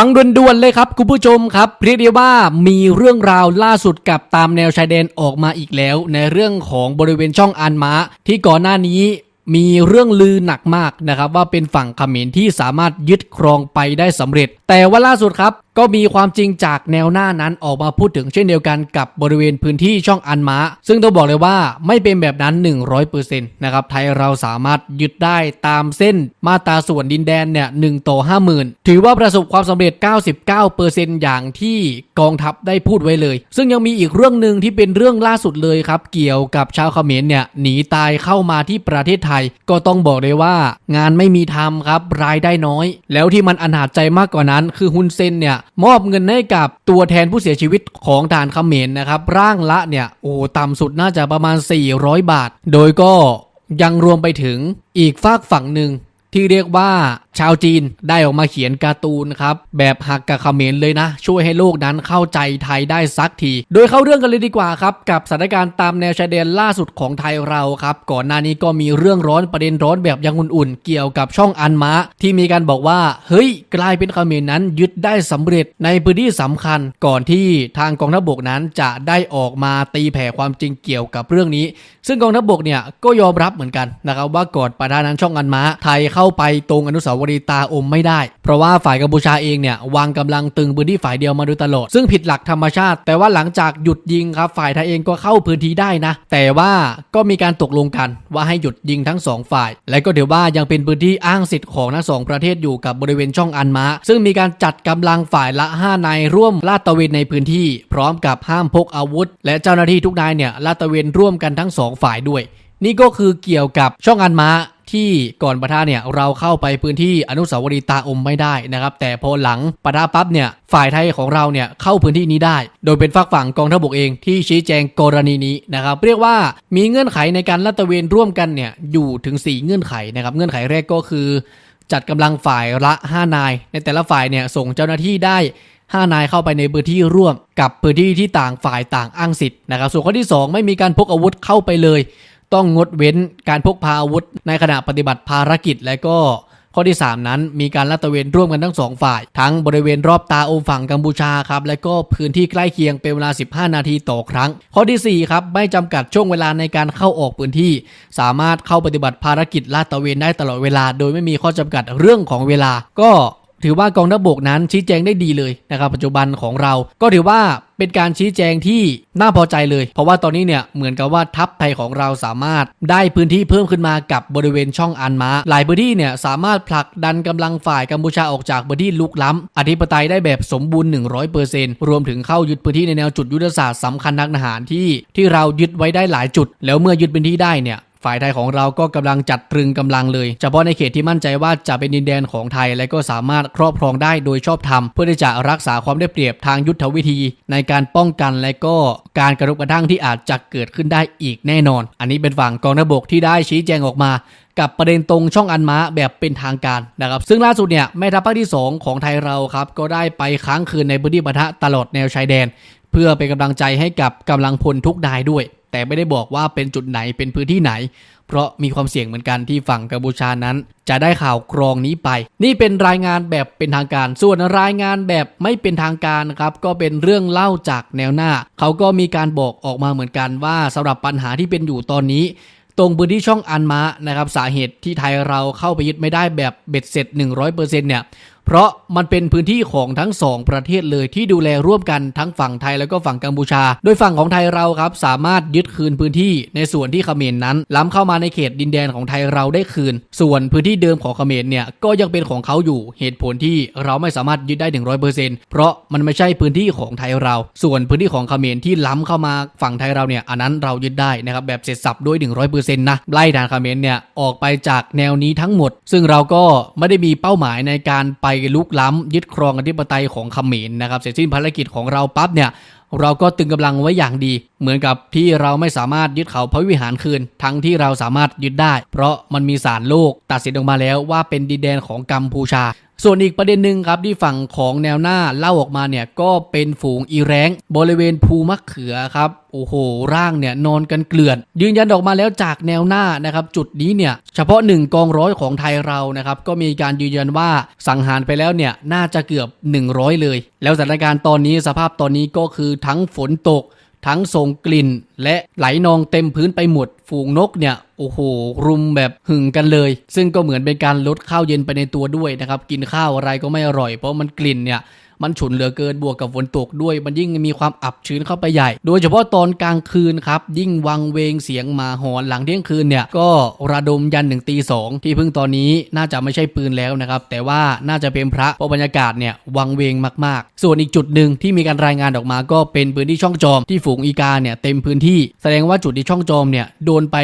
ฟังด่วนๆเลยครับคุณผู้ชมครับเรียกได้ว่ามีเรื่องราวล่าสุดกับตามแนวชายแดนออกมาอีกแล้ว ในเรื่องของบริเวณช่องอันมาที่ก่อนหน้านี้มีเรื่องลือหนักมากนะครับว่าเป็นฝั่งเขมรที่สามารถยึดครองไปได้สำเร็จ แต่ว่าล่าสุดครับ ก็มีความจริงจากแนวหน้านั้นออกมาพูดถึงเช่นเดียวกันกับบริเวณพื้นที่ช่องอันมาซึ่งต้องบอกเลยว่าไม่เป็นแบบนั้น 100%นะครับไทยเราสามารถยึดได้ตามเส้นมาตราส่วนดินแดนเนี่ย1ต่อ50,000 ถือว่าประสบความสำเร็จ 99%อย่างที่กองทัพได้พูดไว้เลย ซึ่งยังมีอีกเรื่องหนึ่งที่เป็นเรื่องล่าสุดเลยครับ เกี่ยวกับชาวเขมรเนี่ยหนีตายเข้ามาที่ประเทศไทย ก็ต้องบอกเลยว่า งานไม่มีทำครับรายได้น้อย แล้วที่มันอนาจใจมากกว่านั้น คือฮุนเซนเนี่ยมอบเงินให้กับตัวแทนผู้เสียชีวิตของทหารเขมรนะครับ ร่างละเนี่ยโอ้ต่ำสุดน่าจะประมาณ 400 บาท โดยก็ยังรวมไปถึงอีกฝากฝั่งหนึ่ง ที่เรียกว่าชาวจีนได้ออกมาเขียนการ์ตูนครับ แบบหักกับเขมรเลยนะ ช่วยให้โลกนั้นเข้าใจไทยได้สักที โดยเข้าเรื่องกันเลยดีกว่าครับ กับสถานการณ์ตามแนวชายแดนล่าสุดของไทยเราครับ ก่อนหน้านี้ก็มีเรื่องร้อนประเด็นร้อนแบบยังอุ่นๆ เกี่ยวกับช่องอันมาที่มีการบอกว่า เฮ้ย กลายเป็นเขมรนั้นยึดได้สำเร็จในพื้นที่สำคัญ ก่อนที่ทางกองทัพบกนั้นจะได้ออกมาตีแผ่ความจริงเกี่ยวกับเรื่องนี้ ซึ่งกองทัพบกเนี่ยก็ยอมรับเหมือนกันนะครับว่าก่อนประธานั้นช่องอันม้าไทยเข้าไปตรงอนุสาวรีย์ตาอมไม่ได้ เพราะว่าฝ่ายกัมพูชาเองเนี่ยวางกำลังตึงพื้นที่ฝ่ายเดียวมาโดยตลอดซึ่งผิดหลักธรรมชาติ แต่ว่าหลังจากหยุดยิงครับฝ่ายไทยเองก็เข้าพื้นที่ได้นะ แต่ว่าก็มีการตกลงกันว่าให้หยุดยิงทั้งสองฝ่าย และก็เดี๋ยวว่ายังเป็นพื้นที่อ้างสิทธิ์ของทั้งสองประเทศอยู่กับบริเวณช่องอันมาซึ่งมีการจัดกำลังฝ่ายละ5นายร่วมลาดตระเวนในพื้นที่ พร้อมกับห้ามพกอาวุธ และเจ้าหน้าที่ทุกนายเนี่ยลาดตระเวนร่วมกันทั้งสองฝ่ายด้วย นี่ก็คือเกี่ยวกับช่องอันม้าที่ก่อนปะทะเนี่ยเราเข้าไปพื้นที่อนุสาวรีย์ตาอมไม่ได้นะครับ แต่พอหลังปะทะปั๊บเนี่ยฝ่ายไทยของเราเนี่ยเข้าพื้นที่นี้ได้ โดยเป็นฝักฝั่งกองทัพบกเองที่ชี้แจงกรณีนี้นะครับ เรียกว่ามีเงื่อนไขในการลาดตระเวนร่วมกันเนี่ยอยู่ถึง 4 เงื่อนไขนะครับ เงื่อนไขแรกก็คือ จัดกำลังฝ่ายละ 5 นาย ในแต่ละฝ่ายเนี่ยส่งเจ้าหน้าที่ได้5นายเข้าไปในพื้นที่ร่วม กับพื้นที่ที่ต่างฝ่ายต่างอ้างสิทธิ์นะครับ ส่วนข้อที่ 2 ไม่มีการพกอาวุธเข้าไปเลย ต้องงดเว้นการพกพาอาวุธ ในขณะปฏิบัติภารกิจและก็ข้อที่ 3 นั้นมีการลาดตระเวนร่วมกันทั้งสองฝ่าย ทั้งบริเวณรอบตาโอมฝั่งกัมพูชาครับและก็พื้นที่ใกล้เคียงเป็นเวลา 15 นาทีต่อครั้ง ข้อทีสี่4ครับไม่จำกัดช่วงเวลาในการเข้าออกพื้นที่ สามารถเข้าปฏิบัติภารกิจลาดตระเวนได้ตลอดเวลา โดยไม่มีข้อจำกัดเรื่องของเวลา ก็ถือว่ากองทัพบกนั้นชี้แจงได้ดีเลยนะครับปัจจุบันของเรา ก็ถือว่า เป็นการชี้แจงที่น่าพอใจเลย เพราะว่าตอนนี้เนี่ยเหมือนกับว่าทัพไทยของเราสามารถได้พื้นที่เพิ่มขึ้นมากับบริเวณช่องอันมาหลายพื้นที่เนี่ยสามารถผลักดันกำลังฝ่ายกัมพูชาออกจากพื้นที่ลุกล้ำอธิปไตยได้แบบสมบูรณ์ 100%รวมถึงเข้ายึดพื้นที่ในแนวจุดยุทธศาสตร์สำคัญทางทหารที่ที่เรายึดไว้ได้หลายจุด แล้วเมื่อยึดพื้นที่ได้เนี่ย ฝ่ายไทยของเราก็กำลังจัดตรึงกำลังเลย เฉพาะในเขตที่มั่นใจว่าจะเป็นดินแดนของไทย และก็สามารถครอบครองได้โดยชอบธรรม เพื่อที่จะรักษาความได้เปรียบทางยุทธวิธี ในการป้องกันและก็การกระทบกระทั่งที่อาจจะเกิดขึ้นได้อีกแน่นอน อันนี้เป็นฝั่งกองทัพบกที่ได้ชี้แจงออกมากับประเด็นตรงช่องอันม้าแบบเป็นทางการนะครับ ซึ่งล่าสุดเนี่ยแม่ทัพภาคที่ 2 ของไทยเราครับก็ได้ไปค้างคืนในพื้นที่ปะทะตลอดแนวชายแดน เพื่อเป็นกำลังใจให้กับกำลังพลทุกนายด้วย แต่ไม่ได้บอกว่าเป็นจุดไหนเป็นพื้นที่ไหน เพราะมีความเสี่ยงเหมือนกันที่ฝั่งกัมพูชานั้น จะได้ข่าวกรองนี้ไป นี่เป็นรายงานแบบเป็นทางการ ส่วนรายงานแบบไม่เป็นทางการครับก็เป็นเรื่องเล่าจากแนวหน้า เขาก็มีการบอกออกมาเหมือนกันว่าสำหรับปัญหาที่เป็นอยู่ตอนนี้ตรงพื้นที่ช่องอันมานะครับสาเหตุที่ไทยเราเข้าไปยึดไม่ได้แบบเบ็ดเสร็จ 100%เนี่ย เพราะมันเป็นพื้นที่ของทั้งสองประเทศเลยที่ดูแลร่วมกันทั้งฝั่งไทยแล้วก็ฝั่งกัมพูชา โดยฝั่งของไทยเราครับสามารถยึดคืนพื้นที่ในส่วนที่เขมรนั้น ล้ำเข้ามาในเขตดินแดนของไทยเราได้คืน ส่วนพื้นที่เดิมของเขมรเนี่ยก็ยังเป็นของเขาอยู่เหตุผลที่เราไม่สามารถยึดได้ 100%เพราะมันไม่ใช่พื้นที่ของไทยเรา ส่วนพื้นที่ของเขมรที่ล้ำเข้ามาฝั่งไทยเราเนี่ยอันนั้นเรายึดได้นะครับแบบเสร็จสับด้วย 100%นะไล่ทางเขมรเนี่ยออกไปจากแนวนี้ทั้งหมด ซึ่งเราก็ไม่ได้มีเป้าหมายในการไปลุกล้ำยึดครองอธิปไตยของเขมรนะครับเสร็จสิ้นภารกิจของเราปั๊บเนี่ยเราก็ตึงกำลังไว้อย่างดี เหมือนกับที่เราไม่สามารถยึดเขาพระวิหารคืน ทั้งที่เราสามารถยึดได้ เพราะมันมีสารโลกตัดสินออกมาแล้วว่าเป็นดินแดนของกัมพูชา ส่วนอีกประเด็นหนึ่งครับที่ฝั่งของแนวหน้าเล่าออกมาเนี่ยก็เป็นฝูงอีแรงบริเวณภูมะเขือครับโอ้โห ร่างเนี่ยนอนกันเกลื่อน ยืนยันออกมาแล้วจากแนวหน้านะครับ จุดนี้เนี่ยเฉพาะหนึ่งกองร้อยของไทยเรานะครับก็มีการยืนยันว่าสังหารไปแล้วเนี่ยน่าจะเกือบ 100 เลย แล้วสถานการณ์ตอนนี้สภาพตอนนี้ก็คือทั้งฝนตก ทั้งส่งกลิ่นและไหลนองเต็มพื้นไปหมด ฝูงนกเนี่ย โอ้โห รุมแบบหึงกันเลย ซึ่งก็เหมือนเป็นการลดข้าวเย็นไปในตัวด้วยนะครับ กินข้าวอะไรก็ไม่อร่อย เพราะมันกลิ่นเนี่ย มันฉุนเหลือเกินบวกกับฝนตกด้วย มันยิ่งมีความอับชื้นเข้าไปใหญ่ โดยเฉพาะตอนกลางคืนครับยิ่งวังเวงเสียงหมาหอนหลังเที่ยงคืนเนี่ยก็ระดมยันหนึ่งตีสองที่เพิ่งตอนนี้น่าจะไม่ใช่ปืนแล้วนะครับ แต่ว่าน่าจะเป็นพระเพราะบรรยากาศเนี่ยวังเวงมากๆ ส่วนอีกจุดหนึ่งที่มีการรายงานออกมา ก็เป็นพื้นที่ช่องจอมที่ฝูงอีกาเนี่ยเต็มพื้นที่ แสดงว่าจุดที่ช่องจอมเนี่ยโดนไป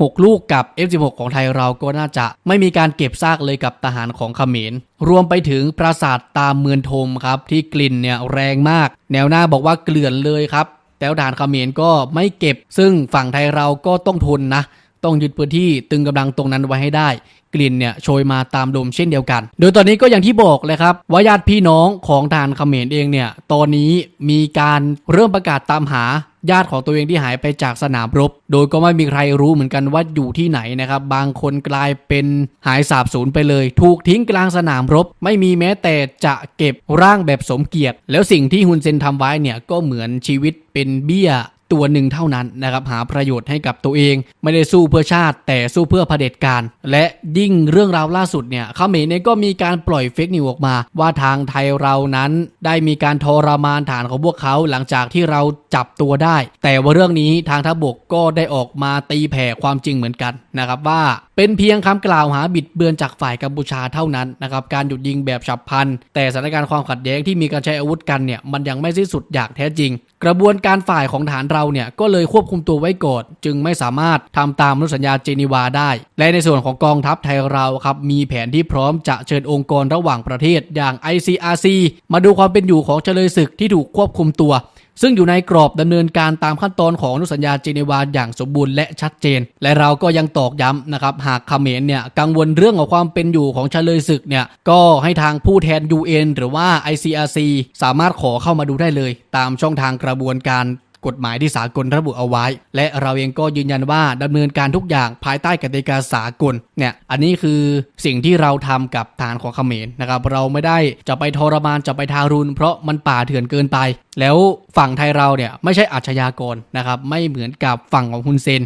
6 ลูกกับ F16 ของไทยเราก็น่าจะไม่มีการเก็บซากเลยกับทหารของเขมร รวมไปถึงปราสาทตามเมืองทมครับ ที่กลิ่นเนี่ยแรงมาก แนวหน้าบอกว่าเกลื่อนเลยครับ แต่ทหารเขมรก็ไม่เก็บ ซึ่งฝั่งไทยเราก็ต้องทนนะ ต้องยึดพื้นที่ตึงกำลังตรงนั้นไว้ให้ได้ กลิ่นเนี่ยโชยมาตามลมเช่นเดียวกัน โดยตอนนี้ก็อย่างที่บอกเลยครับว่าญาติพี่น้องของทหารเขมรเองเนี่ยตอนนี้มีการเริ่มประกาศตามหา ญาติของตัวเองที่หายไปจากสนามรบ โดยก็ไม่มีใครรู้เหมือนกันว่าอยู่ที่ไหนนะครับ บางคนกลายเป็นหายสาบสูญไปเลย ถูกทิ้งกลางสนามรบ ไม่มีแม้แต่จะเก็บร่างแบบสมเกียรติ แล้วสิ่งที่ฮุนเซนทำไว้เนี่ยก็เหมือนชีวิตเป็นเบี้ย ตัวหนึ่งเท่านั้นนะครับหาประโยชน์ให้กับตัวเอง ไม่ได้สู้เพื่อชาติ แต่สู้เพื่อเผด็จการ และยิ่งเรื่องราวล่าสุดเนี่ยเขมรเนี่ยก็มีการปล่อยเฟกนิวออกมา ว่าทางไทยเรานั้นได้มีการทรมานฐานของพวกเขาหลังจากที่เราจับตัวได้ แต่ว่าเรื่องนี้ทางทัพบกก็ได้ออกมาตีแผ่ความจริงเหมือนกันนะครับว่าเป็นเพียงคำกล่าวหาบิดเบือนจากฝ่ายกัมพูชาเท่านั้นนะครับการหยุดยิงแบบฉับพลัน แต่สถานการณ์ความขัดแย้งที่มีการใช้อาวุธกันเนี่ยมันยังไม่สิ้นสุดอย่างแท้จริง กระบวนการฝ่ายของฐานเราเนี่ยก็เลยควบคุมตัวไว้ก่อนจึงไม่สามารถทำตามอนุสัญญาเจนีวาได้ และในส่วนของกองทัพไทยเราครับมีแผนที่พร้อมจะเชิญองค์กรระหว่างประเทศอย่าง ICRC มาดูความเป็นอยู่ของเฉลยศึกที่ถูกควบคุมตัว ซึ่งอยู่ในกรอบดำเนินการตามขั้นตอนของอนุสัญญาเจนีวาอย่างสมบูรณ์และชัดเจน และเราก็ยังตอกย้ำนะครับหากเขมรเนี่ยกังวลเรื่องของความเป็นอยู่ของเลยศึกเนี่ยก็ให้ทางผู้แทน UN หรือว่า ICRC สามารถขอเข้ามาดูได้เลย ตามช่องทางกระบวนการ กฎหมายที่สากลระบุเอาไว้ และเราเองก็ยืนยันว่าดำเนินการทุกอย่างภายใต้กติกาสากลเนี่ยอันนี้คือสิ่งที่เราทำกับฐานของเขมรนะครับเราไม่ได้จะไปทรมานจะไปทารุณ เพราะมันป่าเถื่อนเกินไป แล้วฝั่งไทยเราเนี่ยไม่ใช่อาชญากรนะครับไม่เหมือนกับฝั่งของฮุนเซน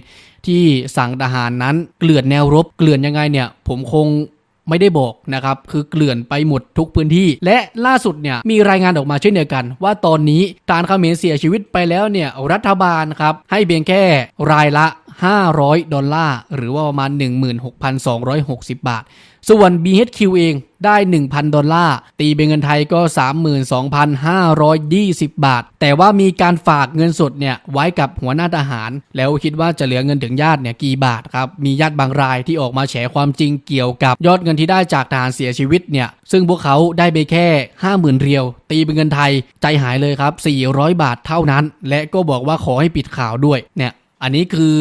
ที่สั่งทหารนั้นเกลื่อนแนวรบเกลื่อนยังไงเนี่ยผมคง ไม่ได้บอกนะครับคือเกลื่อนไปหมดทุกพื้นที่ และล่าสุดเนี่ยมีรายงานออกมาเช่นเดียวกัน ว่าตอนนี้ทารเขมรเสียชีวิตไปแล้วเนี่ยรัฐบาลครับให้เพียงแค่รายละ 500 ดอลลาร์ หรือว่าประมาณ 16,260 บาท ส่วน BHQ เองได้ 1,000 ดอลลาร์ ตีเป็นเงินไทยก็ 32,520 บาท แต่ว่ามีการฝากเงินสดเนี่ยไว้กับหัวหน้าทหาร แล้วคิดว่าจะเหลือเงินถึงญาติเนี่ยกี่บาทครับ มีญาติบางรายที่ออกมาแฉความจริงเกี่ยวกับยอดเงินที่ได้จากทหารเสียชีวิตเนี่ย ซึ่งพวกเขาได้ไปแค่ 50,000 เรียว ตีเป็นเงินไทยใจหายเลยครับ 400 บาทเท่านั้น และก็บอกว่าขอให้ปิดข่าวด้วยเนี่ย อันนี้คือ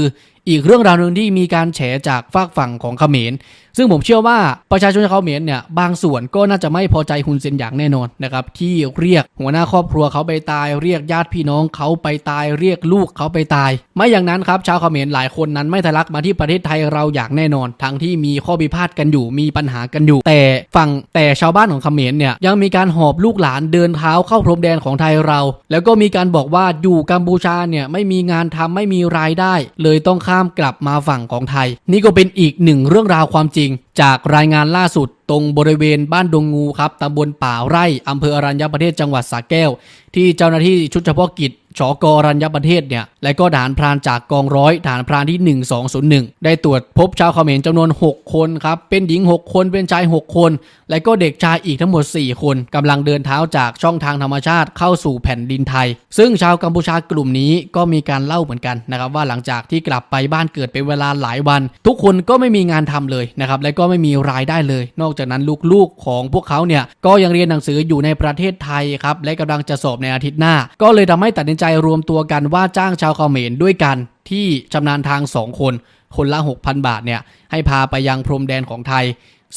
อีกเรื่องราวหนึ่งที่มีการแฉจากฝากฝั่งของเขมร ซึ่งผมเชื่อว่าประชาชนชาวเขมรเนี่ยบางส่วนก็น่าจะไม่พอใจฮุนเซนอย่างแน่นอนนะครับที่เรียกหัวหน้าครอบครัวเขาไปตาย เรียกญาติพี่น้องเขาไปตายเรียกลูกเขาไปตาย ไม่อย่างนั้นครับชาวเขมรหลายคนนั้นไม่ทะลักมาที่ประเทศไทยเราอย่างแน่นอน ทั้งที่มีข้อพิพาทกันอยู่มีปัญหากันอยู่ แต่ฝั่งแต่ชาวบ้านของเขมรเนี่ยยังมีการหอบลูกหลานเดินเท้าเข้าพรมแดนของไทยเรา แล้วก็มีการบอกว่าอยู่กัมพูชาเนี่ยไม่มีงานทำไม่มีรายได้ เลยต้องข้ามกลับมาฝั่งของไทย นี่ก็เป็นอีกหนึ่งเรื่องราวความจริง จากรายงานล่าสุดตรงบริเวณบ้านดงงูครับตำบลป่าไร่อำเภออรัญญประเทศจังหวัดสระแก้ว ที่เจ้าหน้าที่ชุดเฉพาะกิจ ชกรัญญประเทศเนี่ย และก็ฐานพรานจากกองร้อยฐานพรานที่ 1201 ได้ตรวจพบชาวเขมรจำนวน 6 คนครับ เป็นหญิง 6 คน เป็นชาย 6 คน และก็เด็กชายอีกทั้งหมด 4 คนกำลังเดินเท้าจากช่องทางธรรมชาติเข้าสู่แผ่นดินไทย ซึ่งชาวกัมพูชากลุ่มนี้ก็มีการเล่าเหมือนกันนะครับว่าหลังจากที่กลับไปบ้านเกิดเป็นเวลาหลายวัน ทุกคนก็ไม่มีงานทำเลยนะครับและก็ไม่มีรายได้เลย นอกจากนั้นลูกๆของพวกเขาเนี่ยก็ยังเรียนหนังสืออยู่ในประเทศไทยครับและกำลังจะสอบในอาทิตย์หน้า ก็เลยทำให้ตัดสินใจรวมตัวกันว่าจ้างชาวเขมรด้วยกันที่ชำนาญทางสองคน คนละ 6,000 บาทเนี่ยให้พาไปยังพรมแดนของไทย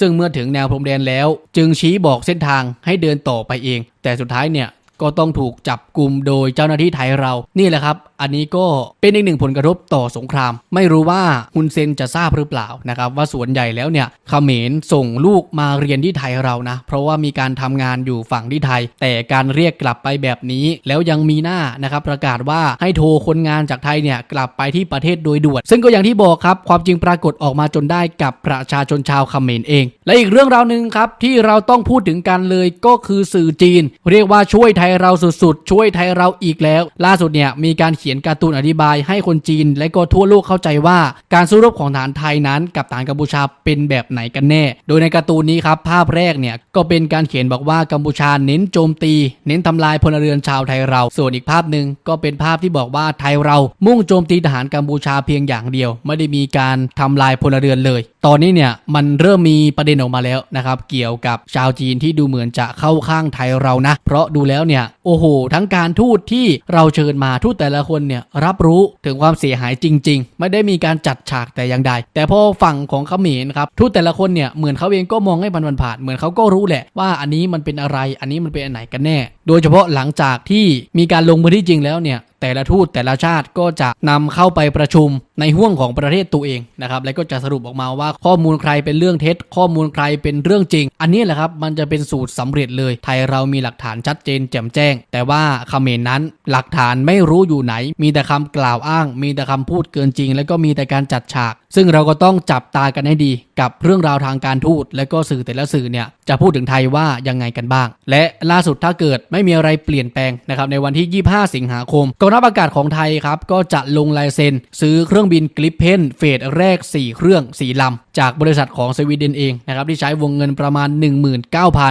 ซึ่งเมื่อถึงแนวพรมแดนแล้ว จึงชี้บอกเส้นทางให้เดินต่อไปเอง แต่สุดท้ายเนี่ยก็ต้องถูกจับกลุ่มโดยเจ้าหน้าที่ไทยเรา นี่แหละครับ อันนี้ก็เป็นอีกหนึ่งผลกระทบต่อสงคราม ไม่รู้ว่าฮุนเซนจะทราบหรือเปล่านะครับว่าส่วนใหญ่แล้วเนี่ยเขมรส่งลูกมาเรียนที่ไทยเรานะ เพราะว่ามีการทำงานอยู่ฝั่งที่ไทย แต่การเรียกกลับไปแบบนี้ แล้วยังมีหน้านะครับประกาศว่าให้โทรคนงานจากไทยเนี่ยกลับไปที่ประเทศโดยด่วนซึ่งก็อย่างที่บอกครับความจริงปรากฏออกมาจนได้กับประชาชนชาวเขมรเอง และอีกเรื่องราวหนึ่งครับที่เราต้องพูดถึงกันเลยก็คือสื่อจีน เรียกว่าช่วยไทยเราสุดๆ ช่วยไทยเราอีกแล้ว ล่าสุดเนี่ยมีการเขีียนการ์ตูนอธิบายให้คนจีน และก็ทั่วโลกเข้าใจว่า การสู้รบของฐานไทยนั้นกับฐานกัมพูชาเป็นแบบไหนกันแน่ โดยในการ์ตูนนี้ครับภาพแรกเนี่ยก็เป็นการเขียนบอกว่ากัมพูชาเน้นโจมตี เน้นทำลายพลเรือนชาวไทยเรา ส่วนอีกภาพหนึ่งก็เป็นภาพที่บอกว่าไทยเรามุ่งโจมตีทหารกัมพูชาเพียงอย่างเดียว ไม่ได้มีการทำลายพลเรือนเลย ตอนนี้เนี่ยมันเริ่มมีประเด็นออกมาแล้วนะครับเกี่ยวกับชาวจีนที่ดูเหมือนจะเข้าข้างไทยเรานะ เพราะดูแล้วเนี่ยโอ้โห ทั้งการทูตที่เราเชิญมาทูตแต่ละคนเนี่ยรับรู้ถึงความเสียหายจริง ๆ ไม่ได้มีการจัดฉากแต่อย่างใด แต่พอฝั่งของเขมรครับทูตแต่ละคนเนี่ยเหมือนเขาเองก็มองให้มันผ่านเหมือนเขาก็รู้แหละว่าอันนี้มันเป็นอะไร อันนี้มันเป็นอันไหนกันแน่ โดยเฉพาะหลังจากที่มีการลงพื้นที่จริงแล้วเนี่ยแต่ละทูตแต่ละชาติก็จะนำเข้าไปประชุมในห่วงของประเทศตัวเองนะครับ แล้วก็จะสรุปออกมาว่าข้อมูลใครเป็นเรื่องเท็จ ข้อมูลใครเป็นเรื่องจริง อันนี้แหละครับมันจะเป็นสูตรสำเร็จเลย ไทยเรามีหลักฐานชัดเจนแจ่มแจ้ง แต่ว่าเขมรนั้นหลักฐานไม่รู้อยู่ไหน มีแต่คำกล่าวอ้าง มีแต่คำพูดเกินจริง แล้วก็มีแต่การจัดฉาก ซึ่งเราก็ต้องจับตากันให้ดีกับเรื่องราวทางการทูต และก็สื่อแต่ละสื่อเนี่ยจะพูดถึงไทยว่ายังไงกันบ้าง และล่าสุดถ้าเกิดไม่ไม่มีอะไรเปลี่ยนแปลงนะครับในวันที่ 25 สิงหาคมกองทัพอากาศของไทยครับก็จะลงลายเซ็น ซื้อเครื่องบินกลิปเพนเฟสแรก 4 เครื่อง 4 ลำ จากบริษัทของสวีเดนเองนะครับที่ใช้วงเงินประมาณ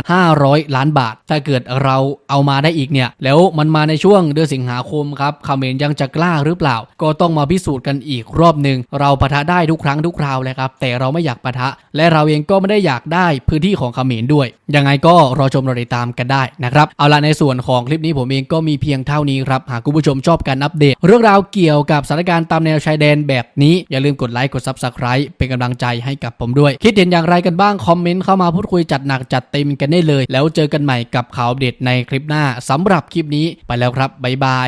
19,500 ล้านบาท ถ้าเกิดเราเอามาได้อีกเนี่ย แล้วมันมาในช่วงเดือนสิงหาคมครับเขมรยังจะกล้าหรือเปล่า ก็ต้องมาพิสูจน์กันอีกรอบหนึ่งเราปะทะได้ทุกครั้งทุกคราวเลยครับแต่เราไม่อยากปะทะ และเราเองก็ไม่ได้อยากได้พื้นที่ของเขมรด้วยยังไงก็รอชมรอติดตามกันได้นะครับเอาละในส่วนของคลิปนี้ผมเองก็มีเพียงเท่านี้ครับ หากคุณผู้ชมชอบการอัปเดต เรื่องราวเกี่ยวกับสถานการณ์ตามแนวชายแดนแบบนี้ อย่าลืมกดไลค์กดซับสไคร b ์เป็นกำลังใจให้กับผมด้วย คิดเห็นอย่างไรกันบ้าง คอมเมนต์เข้ามาพูดคุยจัดหนักจัดเต็มกันได้เลย แล้วเจอกันใหม่กับข่าวเด็ดในคลิปหน้าสำหรับคลิปนี้ไปแล้วครับบ๊ายบาย